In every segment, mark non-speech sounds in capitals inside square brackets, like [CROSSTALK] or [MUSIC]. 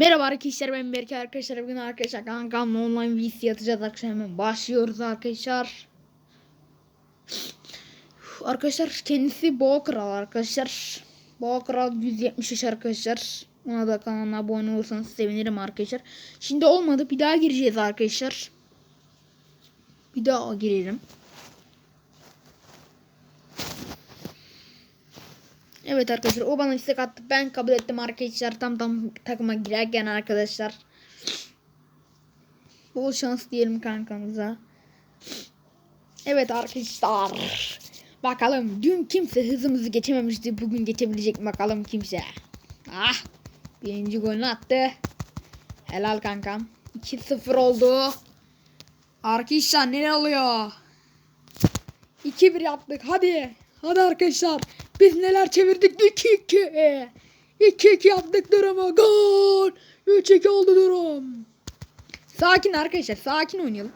Merhaba arkadaşlar ben Berke arkadaşlar bugün arkadaşlar kankamla online VC atacağız arkadaşlar hemen başlıyoruz arkadaşlar. Arkadaşlar kendisi Boğa Kral arkadaşlar. Boğa Kral 170 arkadaşlar. Ona da kanalına abone olursanız sevinirim arkadaşlar. Şimdi olmadı bir daha gireceğiz arkadaşlar. Bir daha girelim. Evet arkadaşlar o bana istek attı. Ben kabul ettim arkadaşlar. Tam tam takıma girerken arkadaşlar. Bol şans diyelim kankamıza. Evet arkadaşlar. Bakalım dün kimse hızımızı geçememişti. Bugün geçebilecek mi bakalım kimse. Ah. Birinci golünü attı. Helal kankam. 2-0 oldu. Arkadaşlar ne oluyor? 2-1 yaptık. Hadi. Hadi arkadaşlar. Biz neler çevirdik? 2-2. 2-2 yaptık durumu. Gol. 3-2 oldu durum. Sakin arkadaşlar. Sakin oynayalım.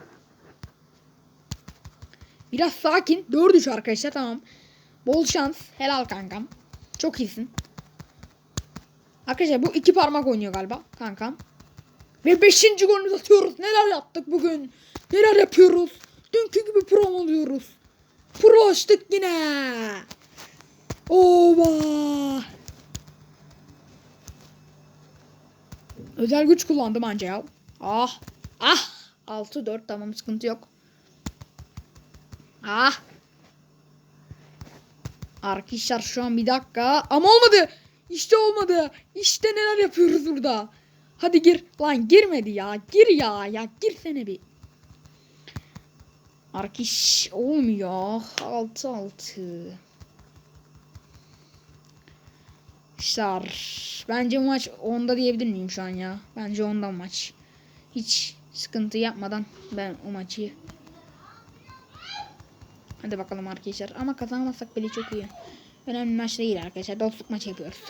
Biraz sakin. 4-3 arkadaşlar tamam. Bol şans. Helal kankam. Çok iyisin. Arkadaşlar bu iki parmak oynuyor galiba kankam. Ve 5. golümüzü atıyoruz. Neler yaptık bugün? Neler yapıyoruz? Dünkü gibi pro oluyoruz. Pro açtık yine. Oba. Özel güç kullandım anca ya. Ah. Ah. 6-4 tamam sıkıntı yok. Ah. Arkadaşlar şu an bir dakika. Ama olmadı. İşte olmadı. İşte neler yapıyoruz burada. Hadi gir. Lan girmedi ya. Gir ya. Ya girsene bir. Arkadaş olmuyor. 6-6. Arkadaşlar bence bu maç onda diyebilir miyim şu an ya? Bence ondan maç. Hiç sıkıntı yapmadan ben o maçı Hadi bakalım arkadaşlar. Ama kazanamazsak bile çok iyi. Önemli maç değil arkadaşlar. Dostluk maçı yapıyoruz.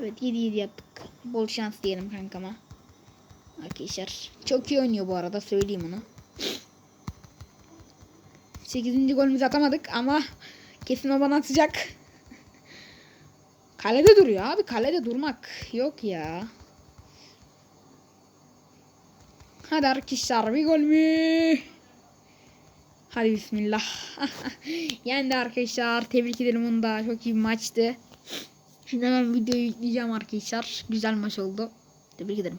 Evet 7-7 yaptık. Bol şans diyelim kankama. Arkadaşlar. Çok iyi oynuyor bu arada. Söyleyeyim onu. 8. golümüzü atamadık ama kesin o bana atacak. Kalede duruyor abi. Kalede durmak yok ya. Hadi arkadaşlar bir gol mü? Hadi bismillah. [LAUGHS] Yendi arkadaşlar. Tebrik ederim onu da. Çok iyi bir maçtı. Şimdi hemen videoyu yükleyeceğim arkadaşlar. Güzel maç oldu. Tebrik ederim.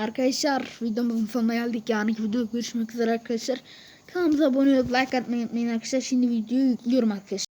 Arkadaşlar videomuzun sonuna geldik. Yarınki videoda görüşmek üzere arkadaşlar. Kanalımıza abone olup like atmayı unutmayın arkadaşlar. Şimdi videoyu yüklüyorum arkadaşlar.